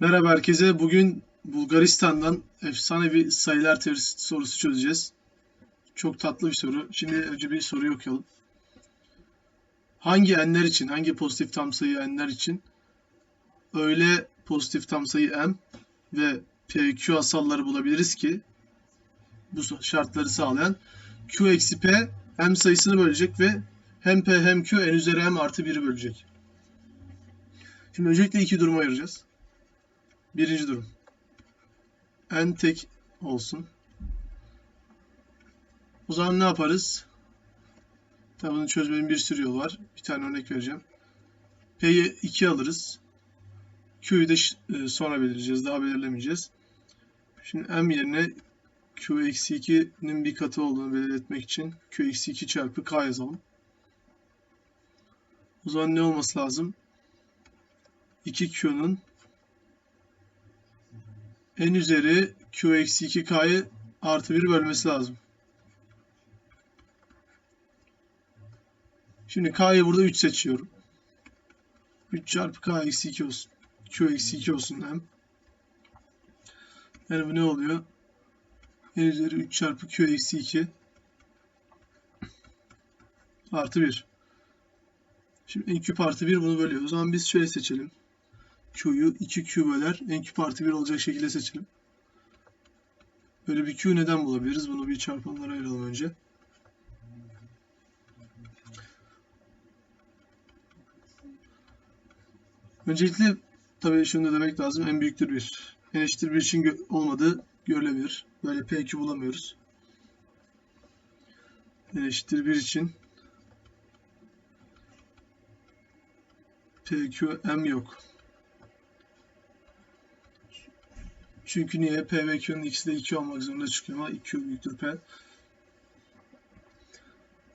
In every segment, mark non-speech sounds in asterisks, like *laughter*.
Merhaba herkese. Bugün Bulgaristan'dan efsane bir sayılar teorisi sorusu çözeceğiz. Çok tatlı bir soru. Şimdi önce bir soruyu okuyalım. Hangi n'ler için, hangi pozitif tam sayı n'ler için öyle pozitif tam sayı m ve pq asalları bulabiliriz ki bu şartları sağlayan q eksi p m sayısını bölecek ve hem p hem q n üzeri m artı 1'i bölecek. Şimdi öncelikle iki duruma ayıracağız. Birinci durum. n tek olsun. O zaman ne yaparız? Tabi bunu çözmenin bir sürü yolu var. Bir tane örnek vereceğim. P'yi 2 alırız. Q'yu da e, sonra belirleyeceğiz. Daha belirlemeyeceğiz. Şimdi m yerine Q eksi 2'nin bir katı olduğunu belirtmek için Q eksi 2 çarpı K yazalım. O zaman ne olması lazım? 2Q'nun n üzeri q eksi 2k'yı artı 1 bölmesi lazım. Şimdi k'yı burada 3 seçiyorum. 3 çarpı k eksi 2 olsun. q eksi 2 olsun m. Yani bu ne oluyor? n üzeri 3 çarpı q eksi 2 artı 1. Şimdi n küp artı 1 bunu bölüyor. O zaman biz şöyle seçelim. Q'yu 2Q böler n küp artı 1 olacak şekilde seçelim. Böyle bir Q neden bulabiliriz? Bunu bir çarpanlara ayıralım önce. Öncelikle tabii şunu da demek lazım. En büyüktür 1. En eşittir 1 için gö olmadığı görülebilir. Böyle PQ bulamıyoruz. En eşittir 1 için PQ M yok. Çünkü niye? P ve Q'nun ikisi de 2 olmak zorunda çıkıyor ama Q büyüktür P.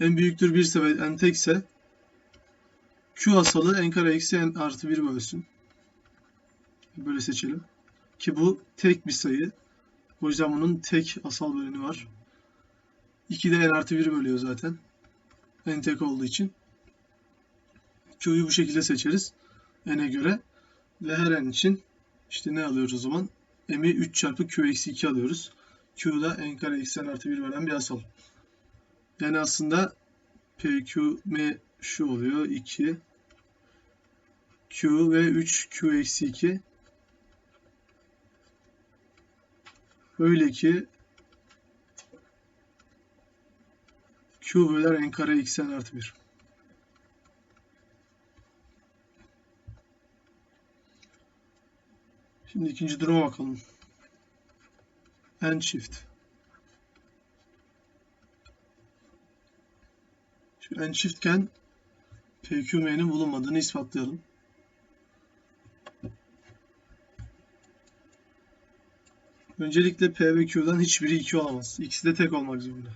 N büyüktür 1 ise ve N tekse Q asalı N kare eksi N artı 1 bölsün. Böyle seçelim. Ki bu tek bir sayı. O yüzden bunun tek asal böleni var. 2 de N artı 1 bölüyor zaten. N tek olduğu için. Q'yu bu şekilde seçeriz. N'e göre. Ve her N için işte ne alıyoruz o zaman? M'i 3 çarpı q eksi 2 alıyoruz. Q'da n kare eksi n artı 1 veren bir asal. Yani aslında p q m şu oluyor. 2 q ve 3 q eksi 2 öyle ki q böler n kare eksi n artı 1. Şimdi ikinci duruma bakalım. N shift. Şimdi N shiftken PQM'nin bulunmadığını ispatlayalım. Öncelikle P ve Q'dan hiçbiri 2 olamaz. İkisi de tek olmak zorunda.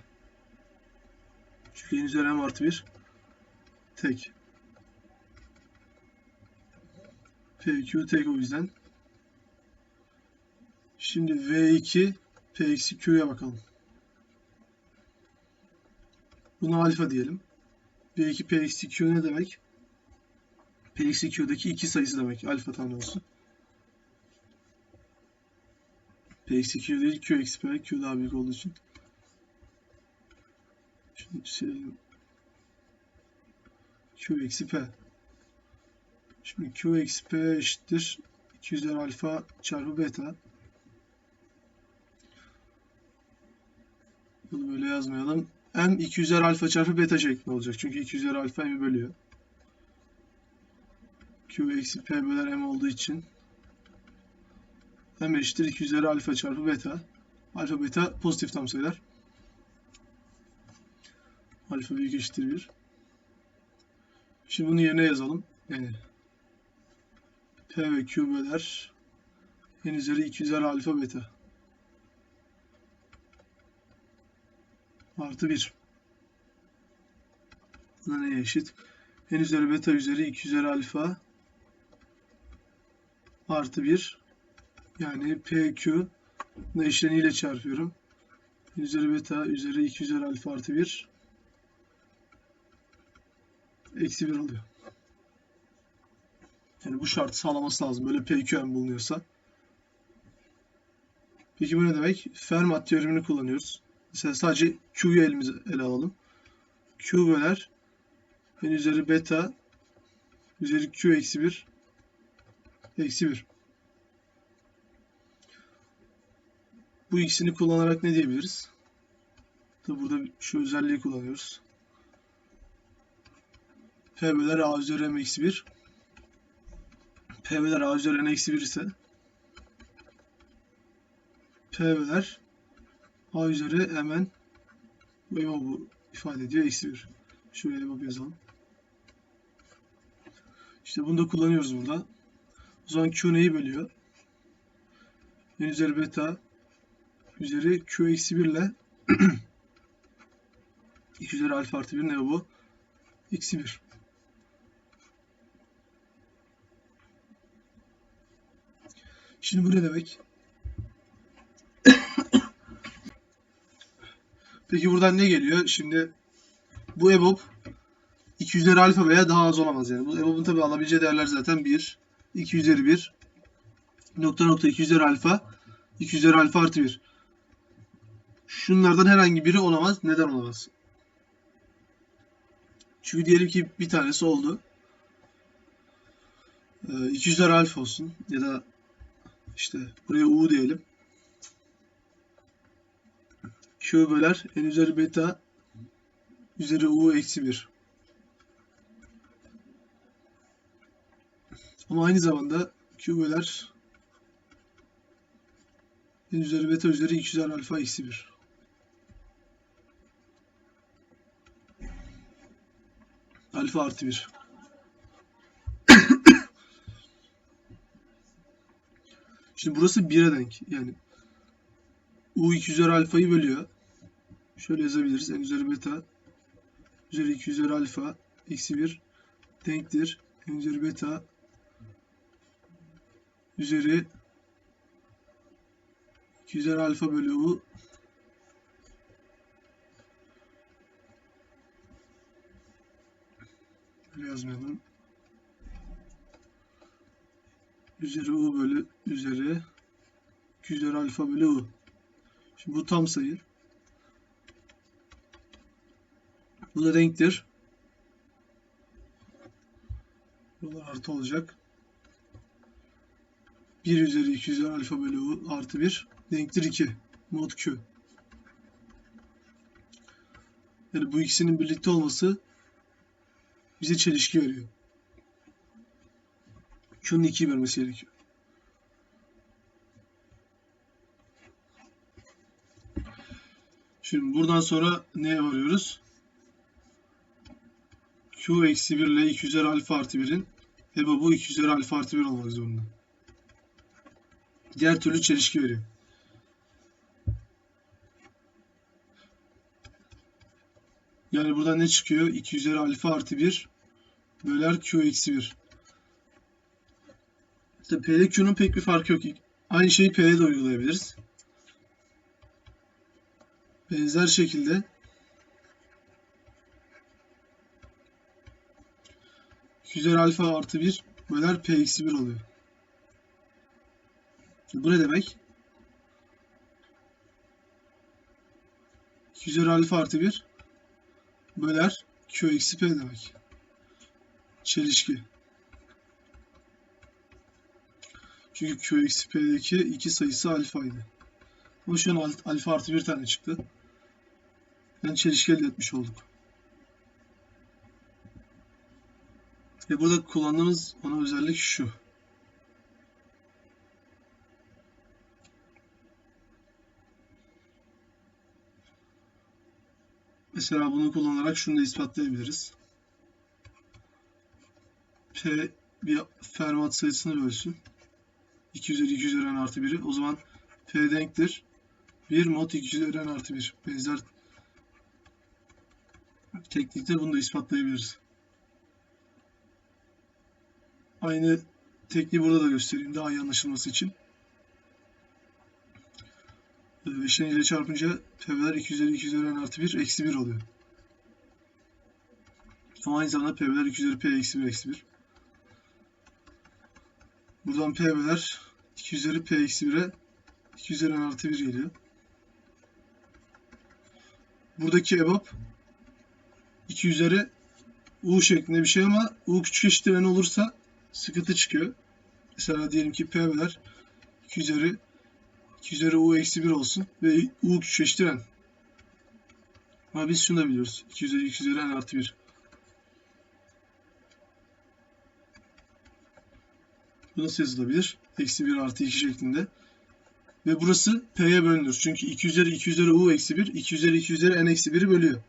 Çünkü n üzeri m artı 1 tek. PQ tek o yüzden. Şimdi V2 P eksi Q'ya bakalım. Buna alfa diyelim. V2 P eksi Q ne demek? P eksi Q'daki iki sayısı demek. Alfa olsun. P eksi Q değil Q eksi P. Q daha büyük olduğu için. Şimdi silelim. Q eksi P. Şimdi Q eksi P eşittir. 2 üzeri alfa çarpı beta. Bunu böyle yazmayalım. M 2 üzeri alfa çarpı beta şeklinde olacak. Çünkü 2 üzeri alfa m'i bölüyor. Q eksi P böler M olduğu için M eşittir 2 üzeri alfa çarpı beta. Alfa beta pozitif tam sayılar. Alfa büyük eşittir 1. Şimdi bunu yerine yazalım. Yani P ve Q böler N üzeri 2 üzeri alfa beta. Artı 1. Buna neye eşit? N üzeri beta üzeri 2 üzeri alfa artı 1. Yani PQ eşleniyle çarpıyorum. N üzeri beta üzeri 2 üzeri alfa artı 1 eksi 1 oluyor. Yani bu şartı sağlaması lazım. Böyle PQM bulunuyorsa. Peki bu ne demek? Fermat teoremini kullanıyoruz. Mesela sadece Q'yu elimize ele alalım. Q böler n üzeri beta üzeri Q eksi 1 eksi 1. Bu ikisini kullanarak ne diyebiliriz? Tabi burada şu özelliği kullanıyoruz. P böler A üzeri M eksi 1. P böler A üzeri N eksi 1 ise P böler A üzeri Mn bu EBOB'u ifade ediyor. Eksi 1. Şuraya EBOB yazalım. İşte bunu da kullanıyoruz burada. O zaman Q neyi bölüyor? N üzeri beta üzeri Q eksi 1 ile *clears throat* 2 üzeri alfa artı 1 ne bu? Eksi 1. Şimdi bu ne demek? Peki buradan ne geliyor? Şimdi bu EBOB 2 üzeri alfa veya daha az olamaz yani. Bu EBOB'un tabi alabileceği değerler zaten 1, 2 üzeri 1, nokta nokta 2 üzeri alfa, 2 üzeri alfa artı 1. Şunlardan herhangi biri olamaz. Neden olamaz? Çünkü diyelim ki bir tanesi oldu. 2 üzeri alfa olsun ya da işte buraya U diyelim. Q böler n üzeri beta üzeri U eksi 1. Ama aynı zamanda Q böler n üzeri beta üzeri 2 üzeri alfa eksi 1. Alfa artı 1. Şimdi burası 1'e denk. Yani U2 üzeri alfayı bölüyor. Şöyle yazabiliriz. N üzeri beta üzeri 2 üzeri alfa eksi 1 denktir. N üzeri beta üzeri 2 üzeri alfa bölü U yazmayalım. Üzeri U bölü üzeri 2 üzeri alfa bölü U. Şimdi bu tam sayı. Bu da denktir. Buralar artı olacak. 1 üzeri 2 üzeri alfa bölü U artı 1 denktir 2. Mod Q. Yani bu ikisinin birlikte olması bize çelişki veriyor. Q'nun 2'yi vermesi gerekiyor. Şimdi buradan sonra neye varıyoruz? Q eksi 1 ile 2 üzeri alfa artı 1'in EBOB'u 2 üzeri alfa artı 1 olmak zorunda. Diğer türlü çelişki veriyor. Yani buradan ne çıkıyor? 2 üzeri alfa artı 1 böler Q eksi 1. İşte P ile Q'nun pek bir farkı yok. Aynı şeyi P'ye de uygulayabiliriz. Benzer şekilde üzeri alfa artı 1 böler P eksi 1 oluyor. Bu ne demek? 2 üzeri alfa artı 1 böler Q eksi P demek. Çelişki. Çünkü Q eksi P'deki iki sayısı alfaydı. Ama şu an alfa artı bir tane çıktı. Yani çelişki elde etmiş olduk. Ve burada kullandığımız ana özellik şu. Mesela bunu kullanarak şunu da ispatlayabiliriz. P bir Fermat sayısını bölsün. 2 üzeri 2 üzeri n artı 1'i. O zaman P denktir. 1 mod 2 üzeri n artı 1. Benzer teknikte bunu da ispatlayabiliriz. Aynı tekniği burada da göstereyim daha iyi anlaşılması için. 5'in ile çarpınca P'ler 2 üzeri 2 üzeri n artı 1 eksi 1 oluyor. Ama aynı zamanda P'ler 2 üzeri P eksi 1 eksi 1. Buradan P böler 2 üzeri P eksi 1'e 2 üzeri n artı 1 geliyor. Buradaki EBOB 2 üzeri U şeklinde bir şey ama U küçük eşittir n olursa sıkıntı çıkıyor. Mesela diyelim ki P böler 2 üzeri 2 üzeri U eksi 1 olsun ve U küçük. Ama biz şunu da biliyoruz. 2 üzeri 2 üzeri n artı 1. Bu nasıl yazılabilir? Eksi 1 artı 2 şeklinde. Ve burası P'ye bölünür. Çünkü 2 üzeri 2 üzeri U eksi 1, 2 üzeri 2 üzeri N eksi 1'i bölüyor.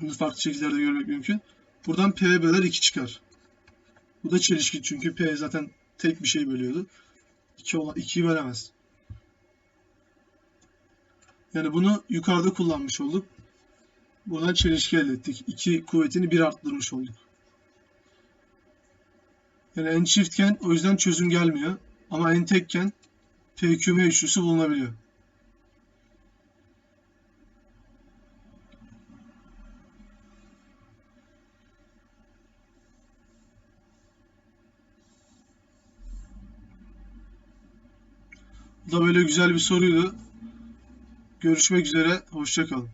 Bunu farklı şekillerde görmek mümkün. Buradan P'ye böler 2 çıkar. Bu da çelişki çünkü P zaten tek bir şey bölüyordu. 2 olan 2'yi bölemez. Yani bunu yukarıda kullanmış olduk. Buradan çelişki elde ettik. 2 kuvvetini 1 arttırmış olduk. Yani n çiftken o yüzden çözüm gelmiyor. Ama n tekken PQM üçlüsü bulunabiliyor. Da böyle güzel bir soruydu. Görüşmek üzere. Hoşça kalın.